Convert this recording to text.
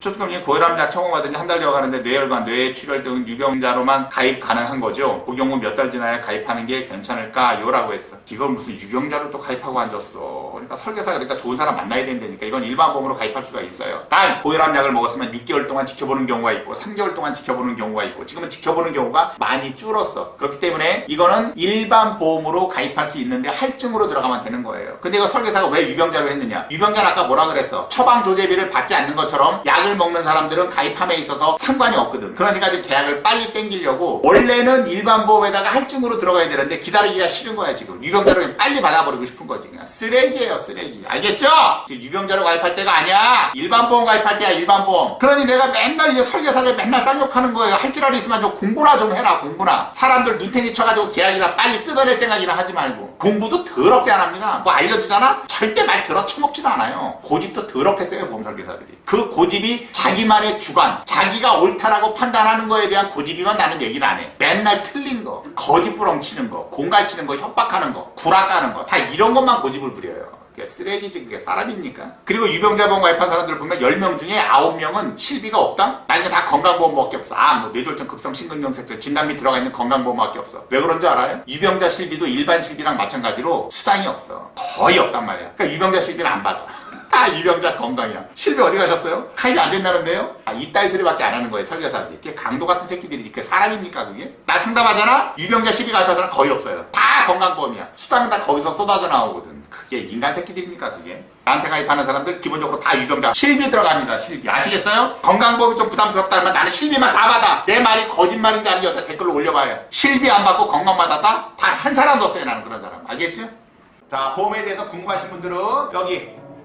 초특검이 고혈압약 처방받은 지 한달 되어 가는데 뇌혈관, 뇌출혈 등 유병자로만 가입 가능한 거죠. 그 경우 몇 달 지나야 가입하는 게 괜찮을까요? 라고 했어. 이걸 무슨 유병자로 또 가입하고 앉았어. 그러니까 설계사가 그러니까 좋은 사람 만나야 된다니까. 이건 일반 보험으로 가입할 수가 있어요. 단 고혈압약을 먹었으면 6개월 동안 지켜보는 경우가 있고 3개월 동안 지켜보는 경우가 있고 지금은 지켜보는 경우가 많이 줄었어. 그렇기 때문에 이거는 일반 보험으로 가입할 수 있는데 할증으로 들어가면 되는 거예요. 근데 이거 설계사가 왜 유병자로 했느냐? 유병자는 아까 뭐라 그랬어? 처방 조제비를 받지 않는 것처럼 약을 먹는 사람들은 가입함에 있어서 상관이 없거든. 그러니까 이제 계약을 빨리 땡기려고 원래는 일반 보험에다가 할증으로 들어가야 되는데 기다리기가 싫은 거야 지금. 유병자로 빨리 받아버리고 싶은 거지. 그냥 쓰레기예요 쓰레기. 알겠죠? 유병자로 가입할 때가 아니야. 일반 보험 가입할 때야 일반 보험. 그러니 내가 맨날 이제 설계사들 맨날 쌍욕하는 거예요. 할줄알 있으면 좀 공부나 좀 해라 공부나. 사람들 눈탱이 쳐가지고 계약이나 빨리 뜯어낼 생각이나 하지 말고. 공부도 더럽게 안 합니다. 뭐 알려주잖아? 절대 말 들어 쳐먹지도 않아요. 고집도 더럽게 세요 보험 설계사들이. 그 고집이 자기만의 주관, 자기가 옳다라고 판단하는 거에 대한 고집이면 나는 얘기를 안 해. 맨날 틀린 거, 거짓 부렁 치는 거, 공갈 치는 거, 협박하는 거, 구라 까는 거, 다 이런 것만 고집을 부려요. 쓰레기지 그게 사람입니까? 그리고 유병자보험 가입한 사람들 보면 10명 중에 9명은 실비가 없다? 나니까 다 건강보험밖에 없어. 아, 뭐 뇌졸중 급성 심근경색증 진단비 들어가 있는 건강보험밖에 없어. 왜 그런 줄 알아요? 유병자 실비도 일반 실비랑 마찬가지로 수당이 없어. 거의 없단 말이야. 그러니까 유병자 실비는 안 받아. 아, 유병자 건강이야. 실비 어디 가셨어요? 가입이 안 된다는데요? 아, 이따위 소리밖에 안 하는 거예요, 설계사들이. 그게 강도 같은 새끼들이지. 그게 사람입니까, 그게? 나 상담하잖아? 유병자 실비 가입한 사람 거의 없어요. 다 건강보험이야. 수당은 다 거기서 쏟아져 나오거든. 그게 인간 새끼들입니까, 그게? 나한테 가입하는 사람들 기본적으로 다 유병자. 실비 들어갑니다, 실비. 아시겠어요? 건강보험이 좀 부담스럽다 면 나는 실비만 다 받아. 내 말이 거짓말인지 아닌지 어떻게 댓글로 올려봐요. 실비 안 받고 건강 받았다? 단 한 사람도 없어요, 나는 그런 사람. 알겠죠? 자, 보험에 대해서 궁금하신 분들은 여기